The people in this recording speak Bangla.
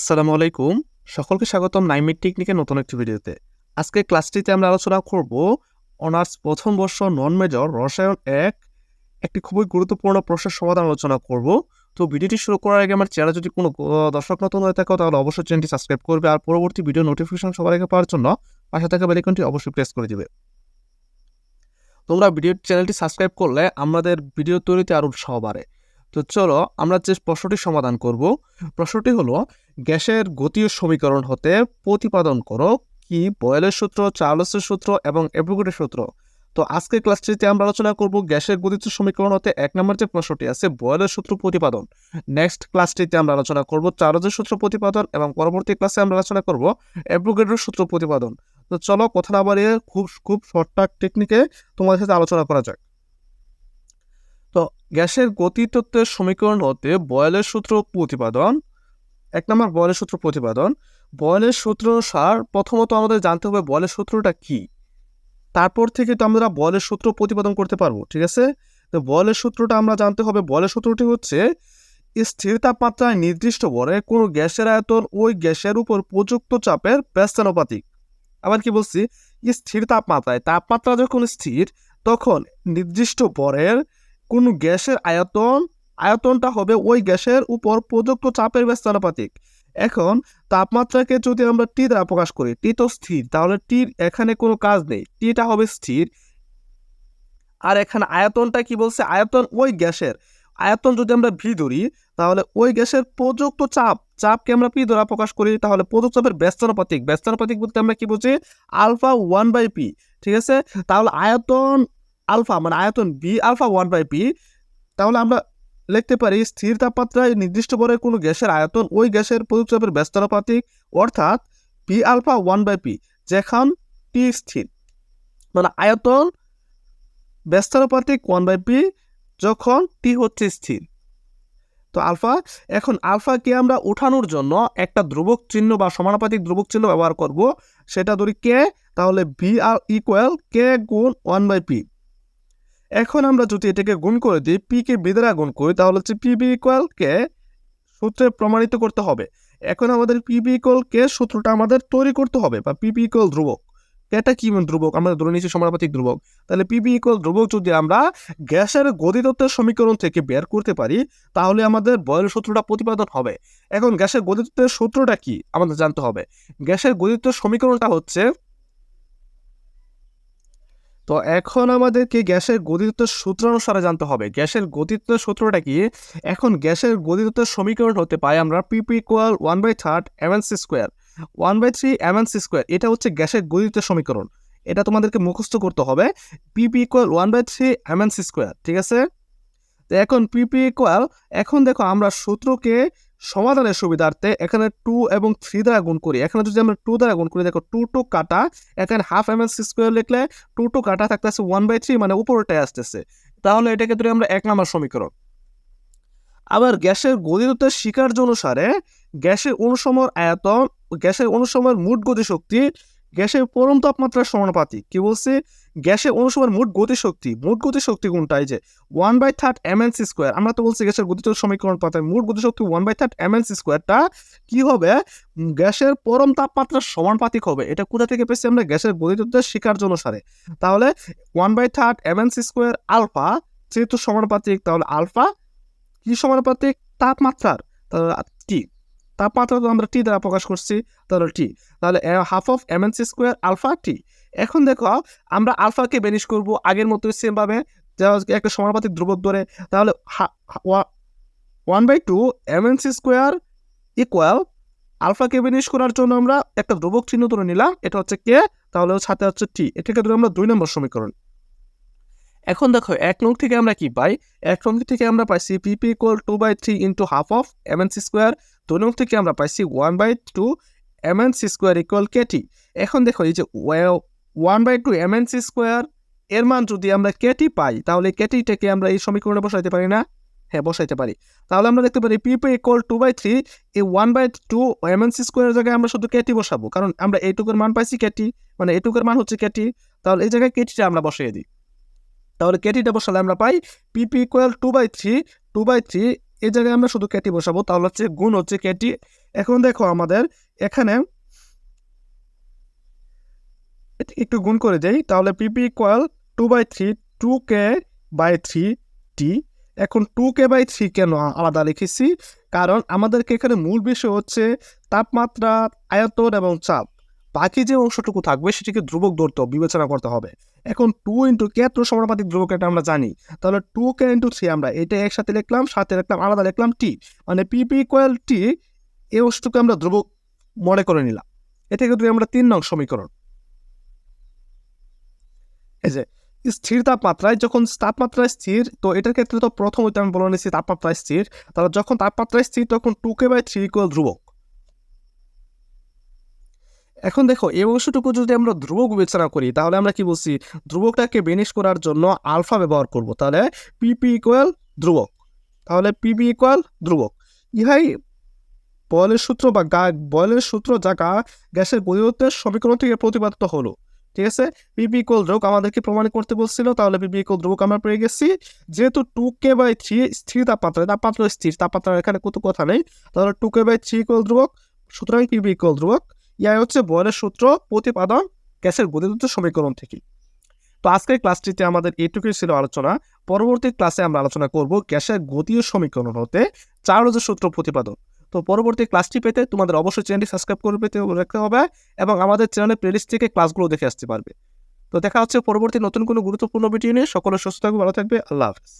আসসালামু আলাইকুম। সকলকে স্বাগতম নাইমিট টেকনিকের নতুন একটি ভিডিওতে। আজকে ক্লাসটিতে আমরা আলোচনা করব অনার্স প্রথম বর্ষ নন মেজর রসায়ন এক একটি খুবই গুরুত্বপূর্ণ প্রশ্নের সমাধান আলোচনা করব। তো ভিডিওটি শুরু করার আগে আমার চ্যানেল যদি কোনো দর্শক নতুন হয়ে থাকে, তাহলে অবশ্যই চ্যানেলটি সাবস্ক্রাইব করবে আর পরবর্তী ভিডিও নোটিফিকেশন সবার আগে পাওয়ার জন্য পাশে থাকা বেলিকনটি অবশ্যই প্রেস করে দিবে। তোমরা ভিডিও চ্যানেলটি সাবস্ক্রাইব করলে আমাদের ভিডিও তৈরিতে আরও উৎসাহ বাড়ে। তো চলো আমরা যে প্রশ্নটি সমাধান করব, প্রশ্নটি হলো, গ্যাসের গতীয় সমীকরণ হতে প্রতিপাদন করো কি বয়েলের সূত্র, চার্লসের সূত্র এবং অ্যাভোগাড্রোর সূত্র। তো আজকে ক্লাসটিতে আমরা আলোচনা করব গ্যাসের গতিত সমীকরণ হতে এক নম্বর যে প্রশ্নটি আছে, বয়েলের সূত্র প্রতিপাদন। নেক্সট ক্লাসটিতে আমরা আলোচনা করব চার্লসের সূত্র প্রতিপাদন এবং পরবর্তী ক্লাসে আমরা আলোচনা করব অ্যাভোগাড্রোর সূত্র প্রতিপাদন। তো চলো কথা না বাড়িয়ে খুব খুব শর্টকাট টেকনিকে তোমাদের সাথে আলোচনা করা যাক। তো গ্যাসের গতিতত্ত্বের সমীকরণ হতে বয়েলের সূত্র প্রতিপাদন। এক নম্বর বয়েলের সূত্র প্রতিপাদন। বয়েলের সূত্র অনুসার প্রথমত আমাদের জানতে হবে বয়েলের সূত্রটা কি। তারপর থেকে তো আমরা বয়েলের সূত্র প্রতিপাদন করতে পারব, ঠিক আছে? তো বয়েলের সূত্রটা আমরা জানতে হবে, বয়েলের সূত্রটি হচ্ছে স্থির তাপমাত্রায় নির্দিষ্ট ভরে কোনো গ্যাসের আয়তন ওই গ্যাসের উপর প্রযুক্ত চাপের ব্যস্তানুপাতিক। আবার কি বলছি? স্থির তাপমাত্রায়, তাপমাত্রা যখন স্থির, তখন নির্দিষ্ট ভরের কোনো গ্যাসের আয়তন, আয়তনটা হবে ওই গ্যাসের উপর প্রযুক্ত চাপের ব্যস্তানুপাতিক এখন তাপমাত্রাকে যদি আমরা টি দ্বারা প্রকাশ করি টি তো স্থির, তাহলে টির এখানে কোনো কাজ নেই টিটা হবে স্থির। আর এখানে আয়তনটা কি বলছে? আয়তন ওই গ্যাসের। আয়তন যদি আমরা ভি ধরি, তাহলে ওই গ্যাসের প্রযুক্ত চাপ, চাপকে আমরা পি দ্বারা প্রকাশ করি, তাহলে প্রযুক্ত চাপের ব্যস্তানুপাতিক ব্যস্তানুপাতিক বলতে আমরা কি বুঝি? আলফা ওয়ান বাই পি ঠিক আছে? তাহলে আয়তন আলফা মানে আয়তন V alpha one by P তাহলে আমরা লিখতে পারি স্থির তাপমাত্রায় নির্দিষ্ট ভরের কোনো গ্যাসের আয়তন ওই গ্যাসের প্রযুক্ত চাপের ব্যস্তানুপাতিক অর্থাৎ P alpha one by P যেখান টি স্থির। মানে আয়তন ব্যস্তানুপাতিক ওয়ান বাই পি যখন টি হচ্ছে স্থির। তো আলফা, এখন আলফাকে আমরা উঠানোর জন্য একটা ধ্রুবক চিহ্ন বা সমানুপাতিক ধ্রুবক চিহ্ন ব্যবহার করব। সেটা ধরি কে তাহলে ভি আর ইকুয়াল কে গুণ ওয়ান বাই পি এখন আমরা যদি এটাকে গুণ করে দিই পি কে বি দ্বারা গুণ করি, তাহলে হচ্ছে পি বি সূত্রে প্রমাণিত করতে হবে। এখন আমাদের পি বি সূত্রটা আমাদের তৈরি করতে হবে, বা পি বি ইকুয়াল ধ্রুবক। এটা কি ধ্রুবক? আমরা ধরে নিচ্ছি সমানুপাতিক ধ্রুবক। তাহলে পিবি ইকুয়াল ধ্রুবক যদি আমরা গ্যাসের গতিতত্ত্বের সমীকরণ থেকে বের করতে পারি, তাহলে আমাদের বয়েলের সূত্রটা প্রতিপাদন হবে। এখন গ্যাসের গতিতত্ত্বের সূত্রটা কি? আমাদের জানতে হবে। গ্যাসের গতিতত্ত্বের সমীকরণটা হচ্ছে তো এখন আমাদেরকে গ্যাসের গতিতত্ত্বের সূত্র অনুসারে জানতে হবে। গ্যাসের গতিতত্ত্বের সূত্রটা কি? এখন গ্যাসের গতিতত্ত্বের সমীকরণ হতে পাই আমরা PV equal one by third MNC square one by three MNC square এটা হচ্ছে গ্যাসের গতিতত্ত্বের সমীকরণ। এটা তোমাদেরকে মুখস্থ করতে হবে। PV equal one by three MNC square ঠিক আছে? তো এখন পিপি ইকুয়াল এখন দেখো আমরা সূত্রকে সমাধানের সুবিধার্থে এখানে টু এবং থ্রি দ্বারা গুণ করি। এখানে যদি আমরা টু দ্বারা গুণ করি, দেখো টু টু কাটা, এখানে হাফ এম এল স্কোয়ার লিখলে টু টু কাটা থাকতেছে ওয়ান বাই থ্রি মানে উপরটায় আসতেছে। তাহলে এটাকে ধরে আমরা এক নম্বর সমীকরণ। আবার গ্যাসের গতিতত্ত্বের শিকার্য অনুসারে গ্যাসের অনুসমর আয়তন গ্যাসের অনুসময়ের মোট গতিশক্তি গ্যাসের পরম তাপমাত্রার সমানুপাতিক। কি বলছে? গ্যাসের অনুসময়ের মোট গতিশক্তি মোট গতিশক্তি কোনটা? এই যে one by third MNC square আমরা তো বলছি গ্যাসের গতিত সমীকরণ পাতায় মোট গতিশক্তি ওয়ান বাই থার্ড এমএনসি স্কোয়ারটা কী হবে? গ্যাসের পরম তাপমাত্রার সমানুপাতিক হবে। এটা কোথা থেকে পেয়েছি আমরা? গ্যাসের গতিতত্ত্বের শিকার্য অনুসারে তাহলে one by third MNC square alpha যেহেতু সমানুপাতিক, তাহলে আলফা কি সমানুপাতিক? তাপমাত্রার। তাহলে টি তাপমাত্রা তো আমরা টি দ্বারা প্রকাশ করছি, তাহলে টি তাহলে half of MNC square alpha T এখন দেখো, আমরা আলফাকে বেনিশ করব, আগের মতোই সেম ভাবে যা একটা সমানুপাতিক ধ্রুবক ধরে, তাহলে one by two MNC square equal আলফাকে vanish করার জন্য আমরা একটা ধ্রুবক চিহ্ন ধরে নিলাম, এটা হচ্ছে কে তাহলে সাথে হচ্ছে টি এটাকে ধরে আমরা দুই নম্বর সমীকরণ। এখন দেখো, এক নং থেকে আমরা কি পাই? এক নং থেকে আমরা পাইছি PV equal two by three into half of M MNC square দুই নং থেকে আমরা পাইছি one by two MNC square equal K T এখন দেখো, এই যে one by two MNC square এর মান যদি আমরা কেটি পাই, তাহলে কেটিটাকে আমরা এই সমীকরণে বসাইতে পারি না? হ্যাঁ বসাইতে পারি। তাহলে আমরা দেখতে পারি PV equal two by three এই ওয়ান বাই টু এমএনসি স্কোয়ারের জায়গায় আমরা শুধু কেটি বসাবো, কারণ আমরা এইটুকুর মান পাইছি কেটি মানে এইটুকুর মান হচ্ছে কেটি তাহলে এই জায়গায় কেটিটা আমরা বসিয়ে দিই। তাহলে কেটিটা বসালে আমরা পাই PV equal two by three two by three এই জায়গায় আমরা শুধু কেটি বসাবো, তাহলে হচ্ছে গুণ হচ্ছে কেটি এখন দেখো আমাদের এখানে একটু গুণ করে দেই, তাহলে PV equal two by three two K by three T এখন টু কে বাই থ্রি কেন আলাদা লিখেছি? কারণ আমাদেরকে এখানে মূল বিষয় হচ্ছে তাপমাত্রা, আয়তন এবং চাপ। বাকি যে অংশটুকু থাকবে সেটিকে ধ্রুবক ধরতে বিবেচনা করতে হবে। এখন টু ইন্টু কে এত সমানুপাতিক ধ্রুবক এটা আমরা জানি। তাহলে টু কে ইন্টু থ্রি আমরা এটা একসাথে লিখলাম, সাথে লিখলাম, আলাদা লিখলাম টি মানে পিপি ইকুয়াল টি এই অংশটুকু আমরা ধ্রুবক মনে করে নিলাম। এটা কিন্তু আমরা তিন নং সমীকরণ এই যে, স্থির তাপমাত্রায় যখন তাপমাত্রায় স্থির, তো এটার ক্ষেত্রে তো প্রথম আমি বলে নিচ্ছি তাপমাত্রায় স্থির, তাহলে যখন তাপমাত্রায় স্থির তখন two K by three equal ধ্রুবক। এখন দেখো, এই অংশটুকু যদি আমরা ধ্রুবক বিবেচনা করি, তাহলে আমরা কি বলছি? ধ্রুবকটাকে বেনিশ করার জন্য আলফা ব্যবহার করব, তাহলে পিপি ইকুয়াল ধ্রুবক। তাহলে পিপি ইকুয়াল ধ্রুবক। ইহাই বয়লের সূত্র বা গা বয়লের সূত্র যা গ্যাসের গতিরোধের সমীকরণ থেকে প্রতিপাদিত হলো। ঠিক আছে? পিপি ইকুয়াল ধ্রুবক আমাদেরকে প্রমাণ করতে বলছিল, তাহলে পিপি ইকুয়াল ধ্রুবক আমরা পেয়ে গেছি। যেহেতু টু কে বাই থ্রি স্থির তাপমাত্রা তাপমাত্রা স্থির তাপমাত্রা এখানে কত কথা নেই। তাহলে two K by three equal ধ্রুবক সুতরাং পিপি ইকুয়াল ধ্রুবক ইয়াই হচ্ছে বয়লের সূত্র, প্রতিপাদন, গ্যাসের গতিরোধের সমীকরণ থেকে। তো আজকের ক্লাসটিতে আমাদের এটুকুই ছিল আলোচনা। পরবর্তী ক্লাসে আমরা আলোচনা করব গ্যাসের গতীয় সমীকরণ হতে চার্লসের সূত্র প্রতিপাদন। তো পরবর্তী ক্লাসটি পেতে তোমাদের অবশ্যই চ্যানেলটি সাবস্ক্রাইব করে পেতে রাখতে হবে এবং আমাদের চ্যানেলের প্লেলিস্ট থেকে ক্লাসগুলো দেখে আসতে পারবে। তো দেখা হচ্ছে পরবর্তী নতুন কোনো গুরুত্বপূর্ণ ভিডিও নিয়ে। সকলে সুস্থ থাকবে ভালো থাকবে। আল্লাহ হাফেজ।